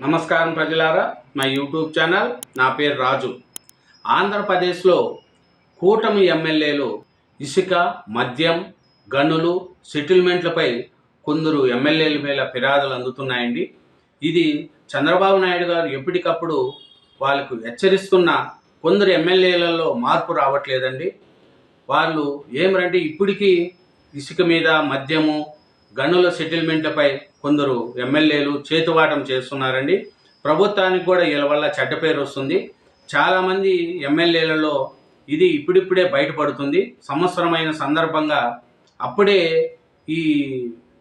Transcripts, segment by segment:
నమస్కారం ప్రజలారా మా యూట్యూబ్ ఛానల్ నా పేరు రాజు. ఆంధ్రప్రదేశ్లో కూటమి ఎమ్మెల్యేలు ఇసుక మద్యం గనులు సెటిల్మెంట్లపై కొందరు ఎమ్మెల్యేల మీద ఫిర్యాదులు అందుతున్నాయండి. ఇది చంద్రబాబు నాయుడు గారు ఎప్పటికప్పుడు వాళ్ళకు హెచ్చరిస్తున్న కొందరు ఎమ్మెల్యేలలో మార్పు రావట్లేదండి. వాళ్ళు ఏమిరంటే ఇప్పటికీ ఇసుక మీద మద్యము గనుల సెటిల్మెంట్లపై కొందరు ఎమ్మెల్యేలు చేతువాటం చేస్తున్నారండి. ప్రభుత్వానికి కూడా వీళ్ళ వల్ల చెడ్డ పేరు వస్తుంది. చాలామంది ఎమ్మెల్యేలలో ఇది ఇప్పుడిప్పుడే బయటపడుతుంది. సంవత్సరమైన సందర్భంగా అప్పుడే ఈ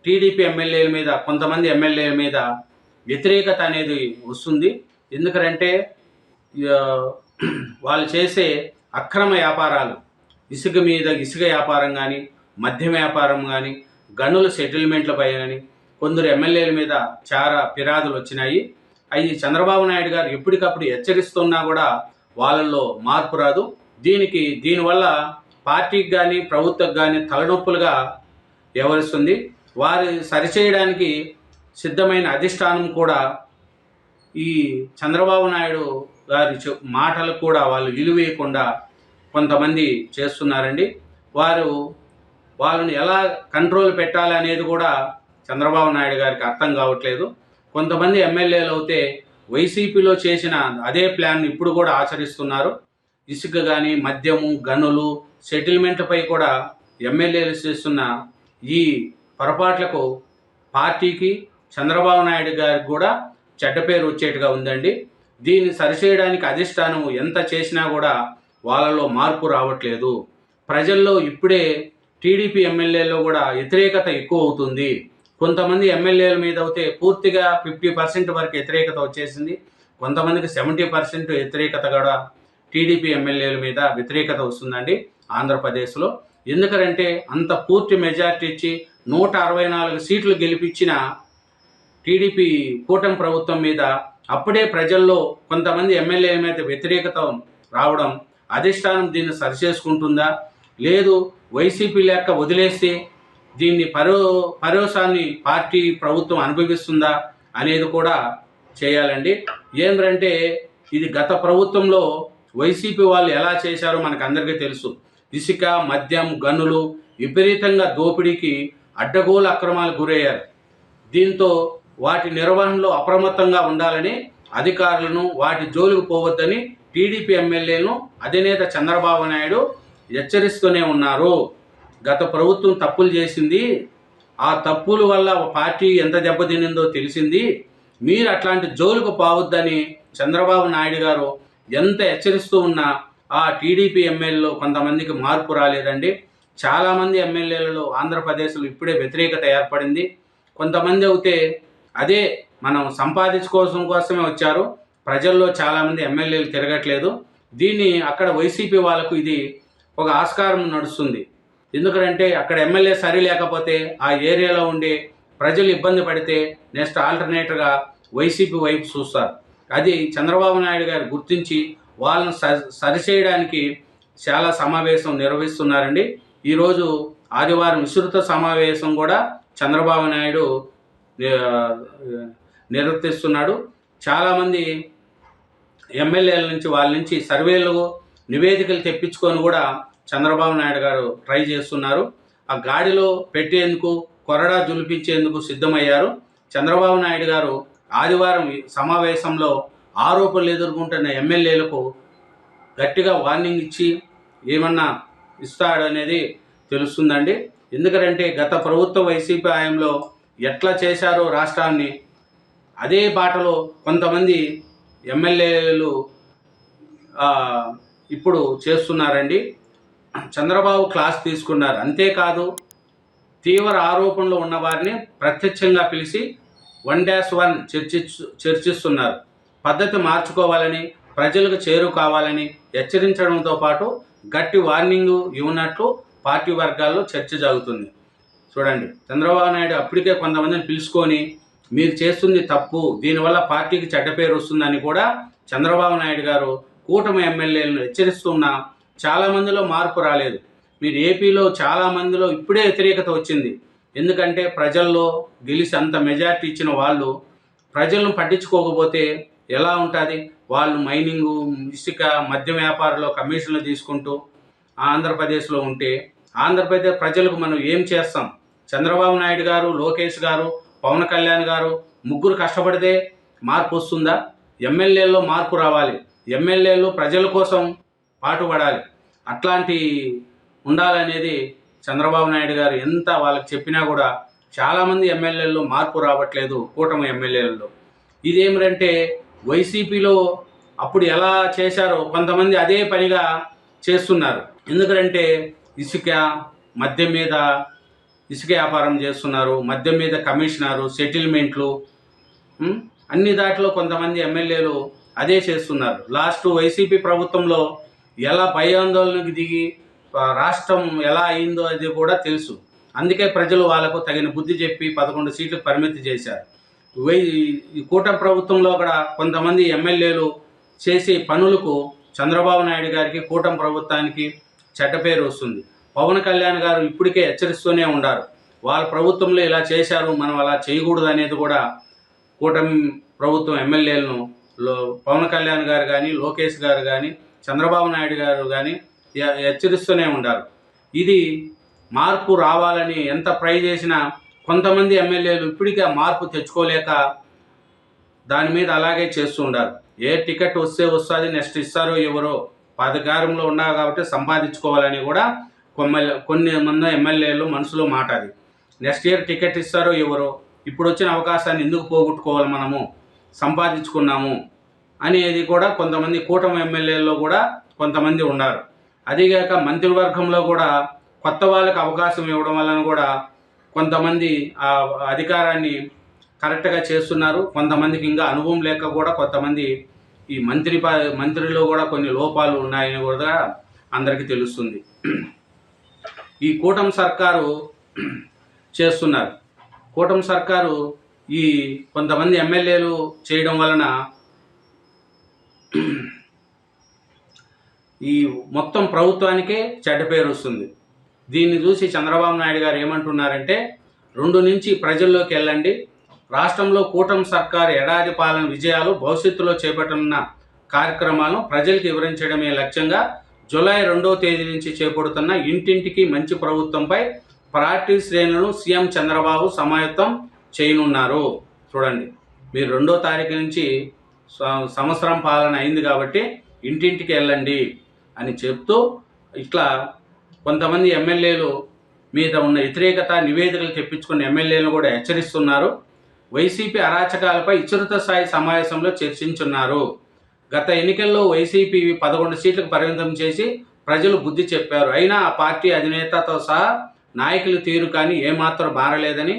టీడీపీ ఎమ్మెల్యేల మీద కొంతమంది ఎమ్మెల్యేల మీద వ్యతిరేకత అనేది వస్తుంది. ఎందుకంటే వాళ్ళు చేసే అక్రమ వ్యాపారాలు ఇసుక మీద ఇసుక వ్యాపారం కానీ మద్యం వ్యాపారం కానీ గనుల సెటిల్మెంట్లపై కానీ కొందరు ఎమ్మెల్యేల మీద చాలా ఫిర్యాదులు వచ్చినాయి. అవి చంద్రబాబు నాయుడు గారు ఎప్పటికప్పుడు హెచ్చరిస్తున్నా కూడా వాళ్ళల్లో మార్పు రాదు. దీనికి దీనివల్ల పార్టీకి కానీ ప్రభుత్వం కానీ తలనొప్పులుగా వ్యవహరిస్తుంది. వారి సరిచేయడానికి సిద్ధమైన అధిష్టానం కూడా ఈ చంద్రబాబు నాయుడు గారి మాటలు కూడా వాళ్ళు విలువేయకుండా కొంతమంది చేస్తున్నారండి. వారు వాళ్ళని ఎలా కంట్రోల్ పెట్టాలి అనేది కూడా చంద్రబాబు నాయుడు గారికి అర్థం కావట్లేదు. కొంతమంది ఎమ్మెల్యేలు అయితే వైసీపీలో చేసిన అదే ప్లాన్ ఇప్పుడు కూడా ఆచరిస్తున్నారు. ఇసుక కానీ మద్యము గనులు సెటిల్మెంట్లపై కూడా ఎమ్మెల్యేలు చేస్తున్న ఈ పొరపాట్లకు పార్టీకి చంద్రబాబు నాయుడు గారికి కూడా చెడ్డ పేరు వచ్చేట్టుగా ఉందండి. దీన్ని సరిచేయడానికి అధిష్టానం ఎంత చేసినా కూడా వాళ్ళలో మార్పు రావట్లేదు. ప్రజల్లో ఇప్పుడే టీడీపీ ఎమ్మెల్యేలో కూడా వ్యతిరేకత ఎక్కువ అవుతుంది. కొంతమంది ఎమ్మెల్యేల మీద అయితే పూర్తిగా ఫిఫ్టీ పర్సెంట్ వరకు వ్యతిరేకత వచ్చేసింది. కొంతమందికి సెవెంటీ పర్సెంట్ వ్యతిరేకత కూడా టీడీపీ ఎమ్మెల్యేల మీద వ్యతిరేకత వస్తుందండి ఆంధ్రప్రదేశ్లో. ఎందుకంటే అంత పూర్తి మెజార్టీ ఇచ్చి నూట అరవై నాలుగు సీట్లు గెలిపించిన టీడీపీ కూటమి ప్రభుత్వం మీద అప్పుడే ప్రజల్లో కొంతమంది ఎమ్మెల్యేల మీద వ్యతిరేకత రావడం అధిష్టానం దీన్ని సరిచేసుకుంటుందా? లేదు వైసీపీ లెక్క వదిలేసి దీన్ని పరో పరోసాన్ని పార్టీ ప్రభుత్వం అనుభవిస్తుందా అనేది కూడా చేయాలండి. ఏంటంటే ఇది గత ప్రభుత్వంలో వైసీపీ వాళ్ళు ఎలా చేశారో మనకు అందరికీ తెలుసు. ఇసుక మద్యం గనులు విపరీతంగా దోపిడీకి అడ్డగోలు అక్రమాలకు గురయ్యారు. దీంతో వాటి నిర్వహణలో అప్రమత్తంగా ఉండాలని అధికారులను వాటి జోలికి పోవద్దని టీడీపీ ఎమ్మెల్యేలను అధినేత చంద్రబాబు నాయుడు హెచ్చరిస్తూనే ఉన్నారు. గత ప్రభుత్వం తప్పులు చేసింది. ఆ తప్పుల వల్ల పార్టీ ఎంత దెబ్బతినిందో తెలిసింది. మీరు అట్లాంటి జోలుకు పోవద్దని చంద్రబాబు నాయుడు గారు ఎంత హెచ్చరిస్తూ ఉన్నా ఆ టీడీపీ ఎమ్మెల్యేలో కొంతమందికి మార్పు రాలేదండి. చాలామంది ఎమ్మెల్యేలలో ఆంధ్రప్రదేశ్లో ఇప్పుడే వ్యతిరేకత ఏర్పడింది. కొంతమంది అయితే అదే మనం సంపాదించుకోవడం కోసమే వచ్చారు. ప్రజల్లో చాలామంది ఎమ్మెల్యేలు తిరగట్లేదు. దీన్ని అక్కడ వైసీపీ వాళ్ళకు ఇది ఒక ఆస్కారం నడుస్తుంది. ఎందుకంటే అక్కడ ఎమ్మెల్యే సరి లేకపోతే ఆ ఏరియాలో ఉండే ప్రజలు ఇబ్బంది పడితే నెక్స్ట్ ఆల్టర్నేటర్గా వైసీపీ వైపు చూస్తారు. అది చంద్రబాబు నాయుడు గారు గుర్తించి వాళ్ళని సరిచేయడానికి చాలా సమావేశం నిర్వహిస్తున్నారండి. ఈరోజు ఆదివారం విస్తృత సమావేశం కూడా చంద్రబాబు నాయుడు నిర్వర్తిస్తున్నాడు. చాలామంది ఎమ్మెల్యేల నుంచి వాళ్ళ నుంచి సర్వేలు నివేదికలు తెప్పించుకొని కూడా చంద్రబాబు నాయుడు గారు ట్రై చేస్తున్నారు. ఆ గాడిలో పెట్టేందుకు కొరడా జులిపించేందుకు సిద్ధమయ్యారు. చంద్రబాబు నాయుడు గారు ఆదివారం సమావేశంలో ఆరోపణలు ఎదుర్కొంటున్న ఎమ్మెల్యేలకు గట్టిగా వార్నింగ్ ఇచ్చి ఏమన్నా ఇస్తాడనేది తెలుస్తుందండి. ఎందుకంటే గత ప్రభుత్వ వైసీపీ హయాంలో ఎట్లా చేశారో రాష్ట్రాన్ని అదే బాటలో కొంతమంది ఎమ్మెల్యేలు ఇప్పుడు చేస్తున్నారండి. చంద్రబాబు క్లాస్ తీసుకున్నారు. అంతేకాదు తీవ్ర ఆరోపణలు ఉన్న వారిని ప్రత్యక్షంగా పిలిచి వన్ డాష్ వన్ చర్చి చర్చిస్తున్నారు. పద్ధతి మార్చుకోవాలని ప్రజలకు చేరు కావాలని హెచ్చరించడంతో పాటు గట్టి వార్నింగ్ ఇవ్వనట్లు పార్టీ వర్గాల్లో చర్చ జరుగుతుంది. చూడండి చంద్రబాబు నాయుడు అప్పటికే కొంతమందిని పిలుచుకొని మీరు చేస్తుంది తప్పు దీనివల్ల పార్టీకి చెడ్డ పేరు వస్తుందని కూడా చంద్రబాబు నాయుడు గారు కూటమి ఎమ్మెల్యేలను హెచ్చరిస్తున్నా చాలా మందిలో మార్పు రాలేదు. మీరు ఏపీలో చాలా మందిలో ఇప్పుడే వ్యతిరేకత వచ్చింది. ఎందుకంటే ప్రజల్లో గెలిచి అంత మెజార్టీ ఇచ్చిన వాళ్ళు ప్రజలను పట్టించుకోకపోతే ఎలా ఉంటుంది? వాళ్ళు మైనింగ్ ఇసుక మద్య వ్యాపారంలో కమిషన్లు తీసుకుంటూ ఆంధ్రప్రదేశ్లో ఉంటే ఆంధ్రప్రదేశ్ ప్రజలకు మనం ఏం చేస్తాం? చంద్రబాబు నాయుడు గారు లోకేష్ గారు పవన్ కళ్యాణ్ గారు ముగ్గురు కష్టపడితే మార్పు వస్తుందా? ఎమ్మెల్యేల్లో మార్పు రావాలి. ఎమ్మెల్యేలు ప్రజల కోసం పాటుపడాలి. అట్లాంటి ఉండాలనేది చంద్రబాబు నాయుడు గారు ఎంత వాళ్ళకి చెప్పినా కూడా చాలామంది ఎమ్మెల్యేల్లో మార్పు రావట్లేదు కూటమి ఎమ్మెల్యేలలో. ఇదేమిటంటే వైసీపీలో అప్పుడు ఎలా చేశారో కొంతమంది అదే పనిగా చేస్తున్నారు. ఎందుకంటే ఇసుక మద్యం మీద ఇసుక వ్యాపారం చేస్తున్నారు మద్యం మీద కమిషనరు సెటిల్మెంట్లు అన్ని దాంట్లో కొంతమంది ఎమ్మెల్యేలు అదే చేస్తున్నారు. లాస్ట్ వైసీపీ ప్రభుత్వంలో ఎలా భయాందోళనకు దిగి రాష్ట్రం ఎలా అయిందో అది కూడా తెలుసు. అందుకే ప్రజలు వాళ్ళకు తగిన బుద్ధి చెప్పి పదకొండు సీట్లు పరిమితి చేశారు. వై ఈ కూటమి ప్రభుత్వంలో కూడా కొంతమంది ఎమ్మెల్యేలు చేసే పనులకు చంద్రబాబు నాయుడు గారికి కూటమి ప్రభుత్వానికి చెడ్డ పేరు వస్తుంది. పవన్ కళ్యాణ్ గారు ఇప్పటికే హెచ్చరిస్తూనే ఉన్నారు. వాళ్ళ ప్రభుత్వంలో ఇలా చేశారు మనం అలా చేయకూడదు అనేది కూడా కూటమి ప్రభుత్వం ఎమ్మెల్యేలను పవన్ కళ్యాణ్ గారు కానీ లోకేష్ గారు కానీ చంద్రబాబు నాయుడు గారు కానీ హెచ్చరిస్తూనే ఉండారు. ఇది మార్పు రావాలని ఎంత ప్రై చేసినా కొంతమంది ఎమ్మెల్యేలు ఇప్పటికీ ఆ మార్పు తెచ్చుకోలేక దాని మీద అలాగే చేస్తూ ఉండారు. ఏ టికెట్ వస్తే వస్తుంది నెక్స్ట్ ఇస్తారో ఎవరో అధికారంలో ఉన్నారు కాబట్టి సంపాదించుకోవాలని కూడా కొమ్మెల్ కొన్ని మంది ఎమ్మెల్యేలు మనసులో మాట అది. నెక్స్ట్ ఇయర్ టికెట్ ఇస్తారో ఎవరో ఇప్పుడు వచ్చిన అవకాశాన్ని ఎందుకు పోగొట్టుకోవాలి మనము? సంపాదించుకున్నాము అనేది కూడా కొంతమంది కూటమి ఎమ్మెల్యేల్లో కూడా కొంతమంది ఉన్నారు. అదేగాక మంత్రివర్గంలో కూడా కొత్త వాళ్ళకి అవకాశం ఇవ్వడం వలన కూడా కొంతమంది ఆ అధికారాన్ని కరెక్ట్గా చేస్తున్నారు. కొంతమందికి ఇంకా అనుభవం లేక కూడా కొంతమంది ఈ మంత్రి ప- మంత్రిలో కూడా కొన్ని లోపాలు ఉన్నాయని కూడా అందరికీ తెలుస్తుంది. ఈ కూటమి సర్కారు చేస్తున్నారు. కూటమి సర్కారు ఈ కొంతమంది ఎమ్మెల్యేలు చేయడం వలన ఈ మొత్తం ప్రభుత్వానికే చెడ్డ పేరు వస్తుంది. దీన్ని చూసి చంద్రబాబు నాయుడు గారు ఏమంటున్నారంటే రెండు నుంచి ప్రజల్లోకి వెళ్ళండి. రాష్ట్రంలో కూటమి సర్కారు ఏడాది పాలన విజయాలు భవిష్యత్తులో చేపట్టనున్న కార్యక్రమాలను ప్రజలకు వివరించడమే లక్ష్యంగా జూలై రెండవ తేదీ నుంచి చేపడుతున్న ఇంటింటికి మంచి ప్రభుత్వంపై పార్టీ శ్రేణులను సీఎం చంద్రబాబు సమాయత్తం చేయనున్నారు చూడండి. మీరు రెండో తారీఖు నుంచి సంవత్సరం పాలన అయింది కాబట్టి ఇంటింటికి వెళ్ళండి అని చెప్తూ ఇట్లా కొంతమంది ఎమ్మెల్యేలు మీద ఉన్న వ్యతిరేకత నివేదికలు తెప్పించుకున్న ఎమ్మెల్యేలను కూడా హెచ్చరిస్తున్నారు. వైసీపీ అరాచకాలపై విస్తృత స్థాయి సమావేశంలో చర్చించున్నారు. గత ఎన్నికల్లో వైసీపీ పదకొండు సీట్లకు పరిమితం చేసి ప్రజలు బుద్ధి చెప్పారు. అయినా ఆ పార్టీ అధినేతతో సహా నాయకులు తీరు కానీ ఏమాత్రం మారలేదని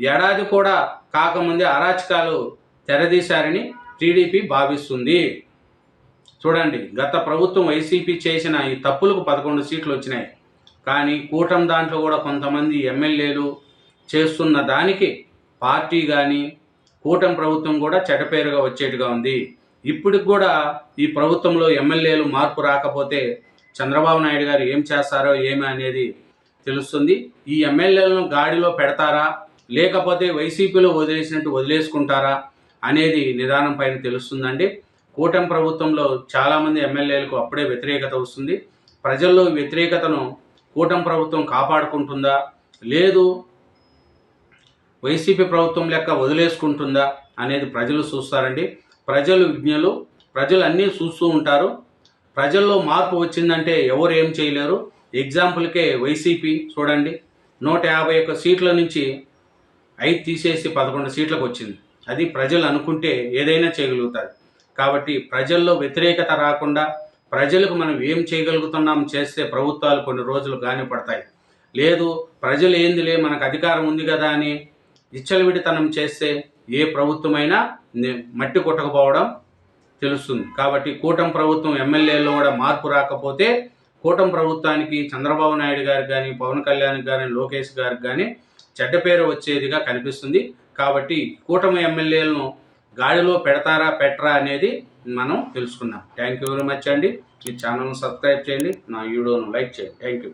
ఏడాది కూడా కాకముందే అరాచకాలు తెరదీశారని టీడీపీ భావిస్తుంది. చూడండి గత ప్రభుత్వం వైసీపీ చేసిన ఈ తప్పులకు పదకొండు సీట్లు వచ్చినాయి. కానీ కూటమి దాంట్లో కూడా కొంతమంది ఎమ్మెల్యేలు చేస్తున్న దానికి పార్టీ కానీ కూటమి ప్రభుత్వం కూడా చెడపేరుగా వచ్చేట్టుగా ఉంది. ఇప్పటికి కూడా ఈ ప్రభుత్వంలో ఎమ్మెల్యేలు మార్పు రాకపోతే చంద్రబాబు నాయుడు గారు ఏం చేస్తారో ఏమి అనేది తెలుస్తుంది. ఈ ఎమ్మెల్యేలను గాడిలో పెడతారా? లేకపోతే వైసీపీలో వదిలేసినట్టు వదిలేసుకుంటారా అనేది నిదానం పైన తెలుస్తుందండి. కూటమి ప్రభుత్వంలో చాలామంది ఎమ్మెల్యేలకు అప్పుడే వ్యతిరేకత వస్తుంది. ప్రజల్లో వ్యతిరేకతను కూటమి ప్రభుత్వం కాపాడుకుంటుందా? లేదు వైసీపీ ప్రభుత్వం లెక్క వదిలేసుకుంటుందా అనేది ప్రజలు చూస్తారండి. ప్రజలు విజ్ఞులు ప్రజలు అన్నీ చూస్తూ ఉంటారు. ప్రజల్లో మార్పు వచ్చిందంటే ఎవరు ఏం చేయలేరు. ఎగ్జాంపుల్కే వైసీపీ చూడండి. నూట యాభై ఒక్క సీట్ల నుంచి ఐదు తీసేసి పదకొండు సీట్లకు వచ్చింది. అది ప్రజలు అనుకుంటే ఏదైనా చేయగలుగుతారు. కాబట్టి ప్రజల్లో వ్యతిరేకత రాకుండా ప్రజలకు మనం ఏం చేయగలుగుతున్నాం చేస్తే ప్రభుత్వాలు కొన్ని రోజులు గాని పడతాయి లేదు ప్రజలు ఏందిలే మనకు అధికారం ఉంది కదా అని ఇచ్చలవిడితనం చేస్తే ఏ ప్రభుత్వమైనా మట్టి కొట్టకపోవడం తెలుస్తుంది. కాబట్టి కూటమి ప్రభుత్వం ఎమ్మెల్యేల్లో కూడా మార్పు రాకపోతే కూటమి ప్రభుత్వానికి చంద్రబాబు నాయుడు గారికి కానీ పవన్ కళ్యాణ్ కానీ లోకేష్ గారికి కానీ చెడ్డ పేరు వచ్చేదిగా కనిపిస్తుంది. కాబట్టి కూటమి ఎమ్మెల్యేలను గాడిలో పెడతారా పెట్టరా అనేది మనం తెలుసుకున్నాం థ్యాంక్ యూ వెరీ మచ్ అండి. ఈ ఛానల్ను సబ్స్క్రైబ్ చేయండి. నా వీడియోను లైక్ చేయండి. Thank you